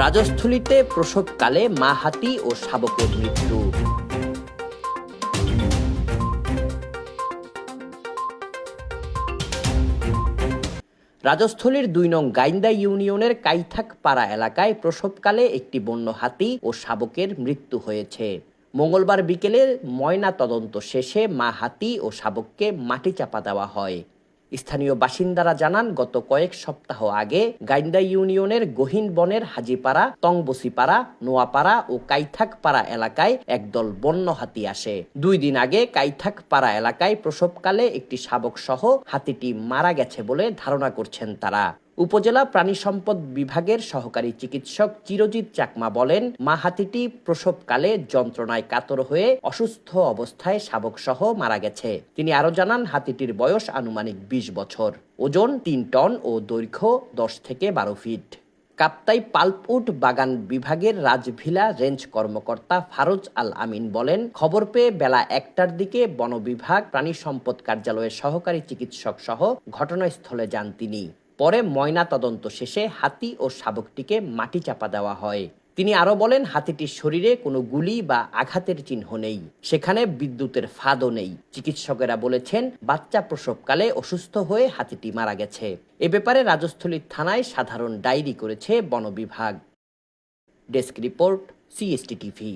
রাজস্থলীতে প্রসবকালে মা হাতি ও শাবকের মৃত্যু। রাজস্থলীর দুই নং গাইন্দা ইউনিয়নের কাইথাক পাড়া এলাকায় প্রসবকালে একটি বন্য হাতি ও শাবকের মৃত্যু হয়েছে। মঙ্গলবার বিকেলে ময়না তদন্ত শেষে মা হাতি ও শাবককে মাটি চাপা দেওয়া হয়। স্থানীয় বাসিন্দারা জানান, গত কয়েক সপ্তাহ আগে গাইন্দা ইউনিয়নের গহীন বনের হাজিপাড়া, তংবসিপাড়া, নোয়াপাড়া ও কাইথাকপাড়া এলাকায় একদল বন্য হাতি আসে। দুই দিন আগে কাইথাকপাড়া এলাকায় প্রসবকালে একটি শাবক সহ হাতিটি মারা গেছে বলে ধারণা করছেন তারা। উপজেলা প্রাণী সম্পদ বিভাগের সহকারী চিকিৎসক চিরজিৎ চাকমা বলেন, মা হাতিটি প্রসবকালে যন্ত্রণায় কাতর হয়ে অসুস্থ অবস্থায় শাবক সহ মারা গেছে। তিনি আরও জানান, হাতিটির বয়স আনুমানিক বিশ বছর। ওজন তিন টন ও দৈর্ঘ্য দশ থেকে বারো ফিট। কাপ্তাই পাল্পউড বাগান বিভাগের রাজভিলা রেঞ্জ কর্মকর্তা ফারোজ আল আমিন বলেন, খবর পেয়ে বেলা একটার দিকে বন বিভাগ প্রাণী সম্পদ কার্যালয়ের সহকারী চিকিৎসক সহ ঘটনাস্থলে যান তিনি। পরে ময়না তদন্ত শেষে হাতি ও শাবকটিকে মাটি চাপা দেওয়া হয়। তিনি আরও বলেন, হাতিটির শরীরে কোনো গুলি বা আঘাতের চিহ্ন নেই। সেখানে বিদ্যুতের ফাঁদও নেই। চিকিৎসকেরা বলেছেন, বাচ্চা প্রসবকালে অসুস্থ হয়ে হাতিটি মারা গেছে। এ ব্যাপারে রাজস্থলীর থানায় সাধারণ ডায়েরি করেছে বন বিভাগ ডেস্ক রিপোর্ট, সিএসটি টিভি।